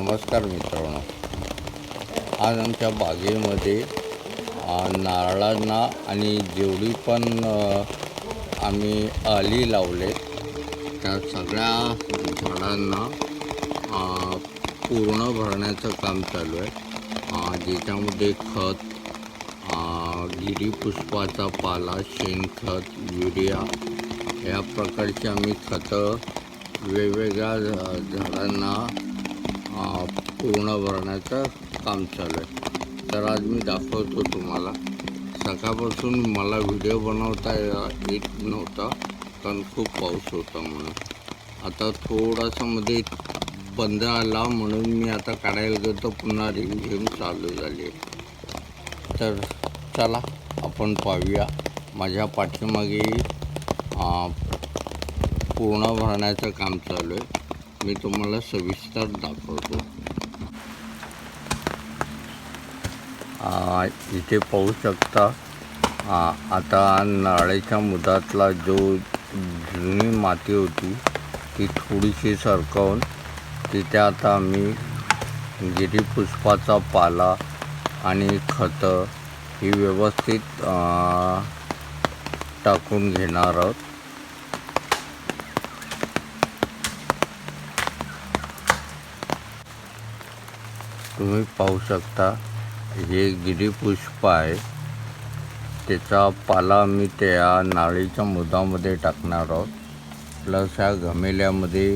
नमस्कार मित्रांनो. आज आमच्या बागेमध्ये नारळांना आणि जेवढी पण आम्ही आली लावले त्या सगळ्या झाडांना पूर्ण भरण्याचं काम चालू आहे. ज्याच्यामध्ये खत गिरीपुष्पाचा पाला शेणखत युरिया या प्रकारची आम्ही खतं वेगवेगळ्या झाडांना पूर्ण भरण्याचं काम चालू आहे. तर आज मी दाखवतो तुम्हाला. सकाळपासून मला व्हिडिओ बनवता येत नव्हता कारण खूप पाऊस होता म्हणून. आता थोडासा मध्ये बंद आला म्हणून मी आता काढायला गेलो तर पुन्हा रिमझिम चालू झाली आहे. तर चला आपण पाहूया. माझ्या पाठीमागे पूर्ण भरण्याचं काम चालू आहे. मी तुम्हाला सविस्तर दाखवतो. इथे पाहू शकता. आता नाळेच्या मुदातला जो जुनी माती होती ती थोडीशी सरकवून तिथे आता आम्ही गिरीपुष्पाचा पाला आणि खतं ही व्यवस्थित टाकून घेणार आहोत. तुम्ही पाहू शकता हे गिरीपुष्प आहे. त्याचा पाला मी त्या नाळीच्या मुदामध्ये टाकणार आहोत. प्लस ह्या घमेल्यामध्ये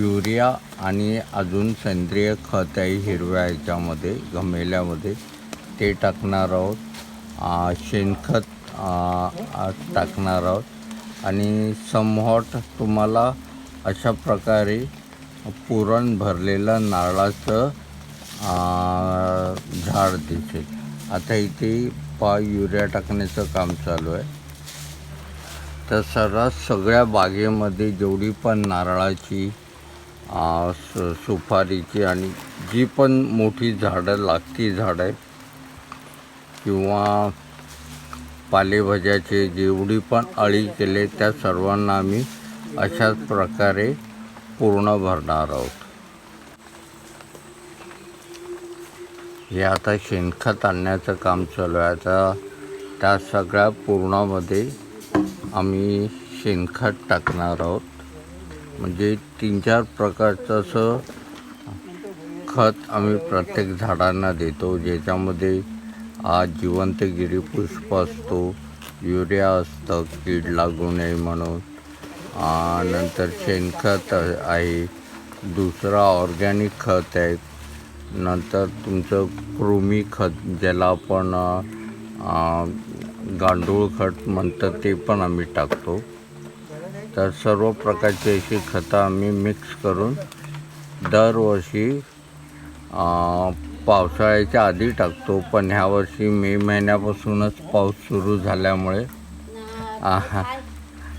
युरिया आणि अजून सेंद्रिय खत आहे हिरव्या ह्याच्यामध्ये घमेल्यामध्ये ते टाकणार आहोत. शेणखत टाकणार आहोत. आणि समहॉट तुम्हाला अशा प्रकारे पुरण भरलेलं नारळाचं झाड दिसेल आता इथे पा युरिया टाकण्याचं काम चालू आहे. तर सर्रास सगळ्या बागेमध्ये जेवढी पण नारळाची सुपारीची आणि जी पण मोठी झाडं लागती झाडं आहे किंवा पालेभाज्याचे जेवढी पण अळी केले त्या सर्वांना आम्ही अशाच प्रकारे पूर्ण भरणार आहोत. हे आता शेणखत आणण्याचं काम चालू आहे. आता त्या सगळ्या पूर्णामध्ये आम्ही शेणखत टाकणार आहोत. म्हणजे तीन चार प्रकारचं असं खत आम्ही प्रत्येक झाडांना देतो ज्याच्यामध्ये आज जिवंत गिरीपुष्प असतो युरिया असतं कीड लागू नये म्हणून. नंतर शेणखत आहे दुसरा ऑर्गॅनिक खत आहे. नंतर तुमचं कृमी खत ज्याला आपण गांडूळ खत म्हणतं ते पण आम्ही टाकतो. तर सर्व प्रकारची अशी खतं आम्ही मिक्स करून दरवर्षी पावसाळ्याच्या आधी टाकतो. पण ह्या वर्षी मे महिन्यापासूनच पाऊस सुरू झाल्यामुळे. आहा,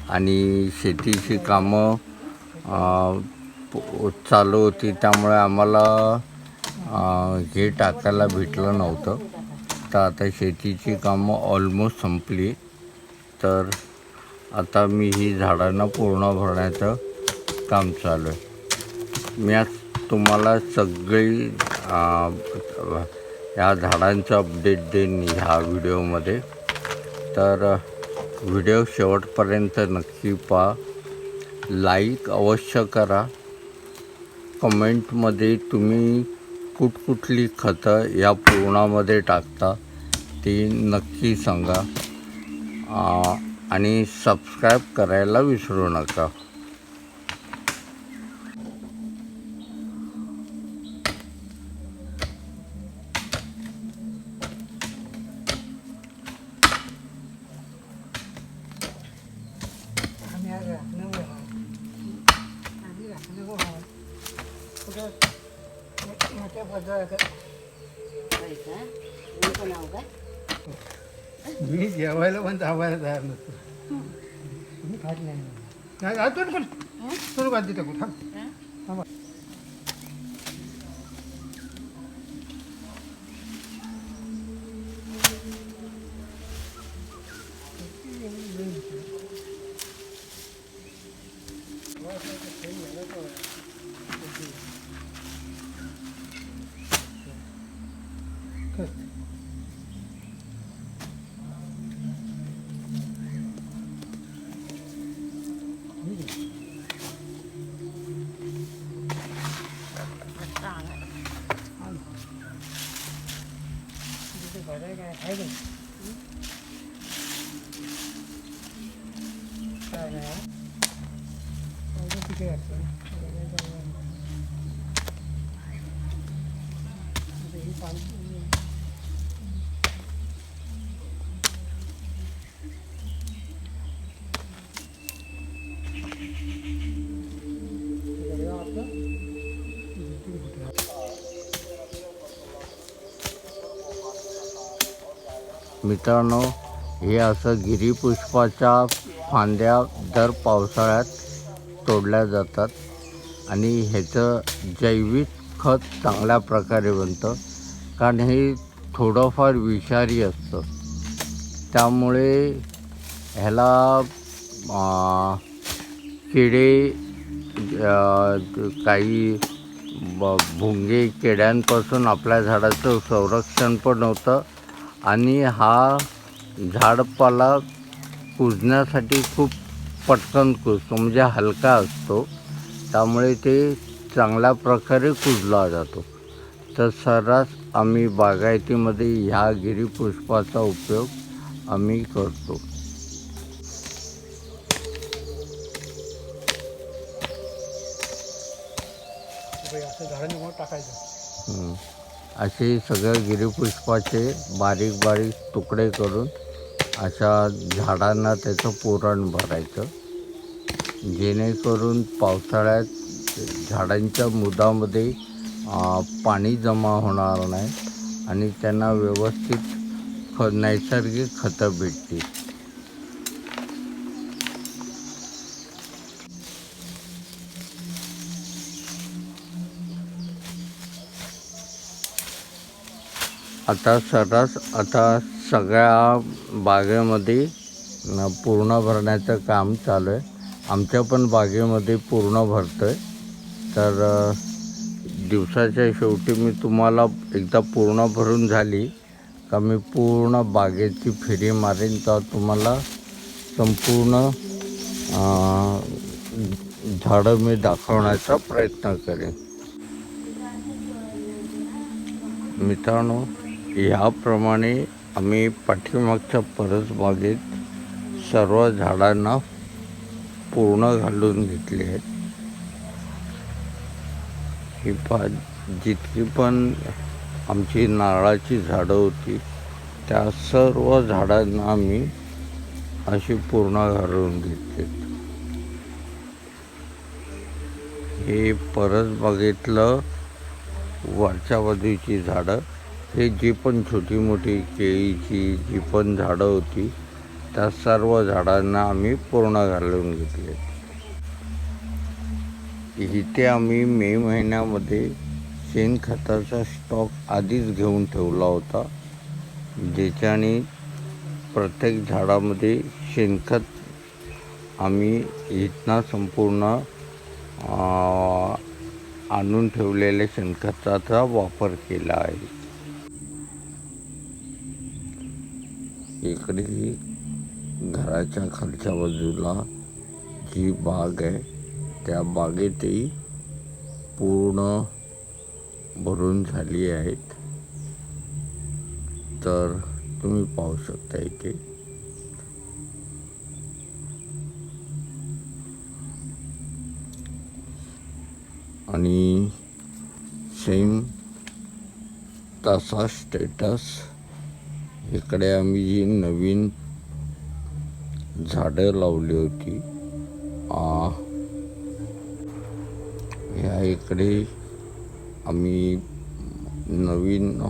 आणि शेतीची कामं चालू होती. त्यामुळे आम्हाला हे टाकायला भेटलं नव्हतं. तर आता शेतीची कामं ऑलमोस्ट संपली. तर आता मी ही झाडांना पूर्ण भरण्याचं काम चालू आहे. मी आज तुम्हाला सगळी ह्या या झाडांचं अपडेट देईन ह्या व्हिडिओमध्ये तर व्हिडिओ शेवटपर्यंत नक्की पहा. लाईक अवश्य करा. कमेंटमध्ये तुम्ही कुठकुठली खतं या पूर्णामध्ये टाकता ती नक्की सांगा. आणि सबस्क्राईब करायला विसरू नका. जेवायला पण थांबायला तयार नसतो तुम्ही खात नाही नाही आज तोड पण तोड भाजी टाकू थांब थांबा Good. मित्रांनो हे असं गिरीपुष्पाच्या फांद्या दर पावसाळ्यात तोडल्या जातात आणि ह्याचं जैविक खत चांगल्या प्रकारे बनतं कारण हे थोडंफार विषारी असतं. त्यामुळे ह्याला किडे काही ब भुंगे किड्यांपासून आपल्या झाडाचं संरक्षण पण होतं आणि हा झाडपाला कुजण्यासाठी खूप पटकन कुजतो म्हणजे हलका असतो. त्यामुळे ते चांगल्या प्रकारे कुजला जातो. तर सर्रास आम्ही बागायतीमध्ये ह्या गिरीपुष्पाचा उपयोग आम्ही करतो. टाकायचं असे सगळे गिरीपुष्पाचे बारीक बारीक तुकडे करून अशा झाडांना त्याचं पुरण भरायचं. जेणेकरून पावसाळ्यात झाडांच्या मुदामध्ये पाणी जमा होणार नाही आणि त्यांना व्यवस्थित ख नैसर्गिक खतं भेटतील. आता सर्रास आता सगळ्या बागेमध्ये पूर्ण भरण्याचं काम चालू आहे. आमच्या पण बागेमध्ये पूर्ण भरतं आहे तर दिवसाच्या शेवटी मी तुम्हाला एकदा पूर्ण भरून झाली का मी पूर्ण बागेची फेरी मारेन तर तुम्हाला संपूर्ण झाडं मी दाखवण्याचा प्रयत्न करेन. मित्रांनो ह्याप्रमाणे आम्ही पाठीमागच्या परसबागेत सर्व झाडांना पूर्ण घालून घेतली आहेत. ही पा जितकी पण आमची नारळाची झाडं होती त्या सर्व झाडांना आम्ही अशी पूर्ण घालून घेतली हे परसबागेतलं वरच्या बाजूची झाडं हे जी पण छोटी मोठी केळीची जी पण झाडं होती त्या सर्व झाडांना आम्ही पूर्ण घालून घेतले. इथे आम्ही मे महिन्यामध्ये शेणखताचा स्टॉक आधीच घेऊन ठेवला होता ज्याच्याने प्रत्येक झाडामध्ये शेणखत आम्ही इथनं संपूर्ण आणून ठेवलेल्या शेणखताचा वापर केला आहे. इकडे घराच्या खालच्या बाजूला जी बाग आहे त्या बागेतही पूर्ण भरून झाली आहेत. तर तुम्ही पाहू शकता इथे. आणि सेम तसा स्टेटस इकडे आम्ही जी नवीन झाडं लावली होती आ, ह्या इकडे आम्ही नवीन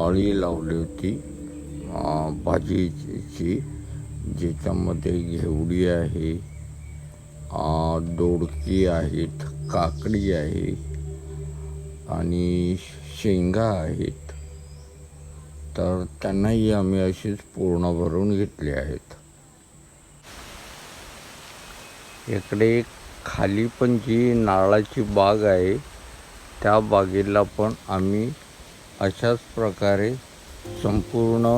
अळी लावली होती भाजीची ज्याच्यामध्ये घेवडी आहे दोडकी आहेत काकडी आहे आणि शेंगा आहेत. तर त्यांनाही आम्ही अशीच पूर्ण भरून घेतली आहेत. इकडे खाली पण जी नारळाची बाग आहे त्या बागेला पण आम्ही अशाच प्रकारे संपूर्ण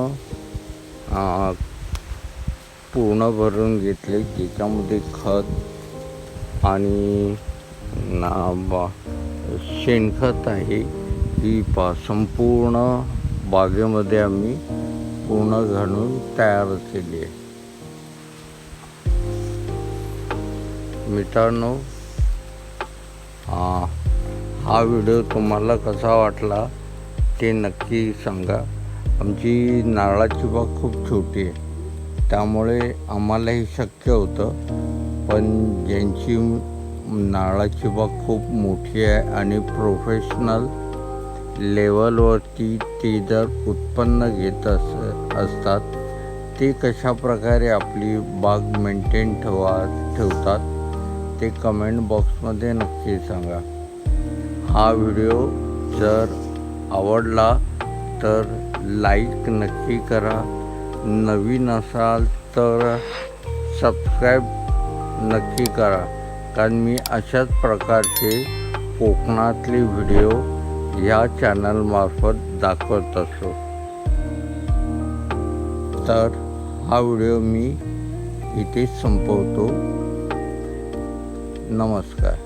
पूर्ण भरून घेतले ज्याच्यामध्ये खत आणि ना बा शेणखत आहे ही पा संपूर्ण बागेमध्ये आम्ही पूर्ण घालून तयार केली आहे. मित्रांनो हा व्हिडिओ तुम्हाला कसा वाटला ते नक्की सांगा. आमची नारळाची बाग खूप छोटी आहे. त्यामुळे आम्हाला हे शक्य होतं. पण ज्यांची नारळाची बाग खूप मोठी आहे आणि प्रोफेशनल लेवलवर ती ते जर उत्पन्न घेत अस असतात ते कशा प्रकारे आपली बाग मेंटेन ठेवा ठेवतात ते कमेंट बॉक्समध्ये नक्की सांगा. हा व्हिडिओ जर आवडला तर लाईक नक्की करा. नवीन असाल तर सबस्क्राईब नक्की करा. कारण मी अशाच प्रकारचे कोकणातले व्हिडिओ ह्या चॅनलमार्फत दाखवत असतो तर हा व्हिडिओ मी इथेच संपवतो. नमस्कार.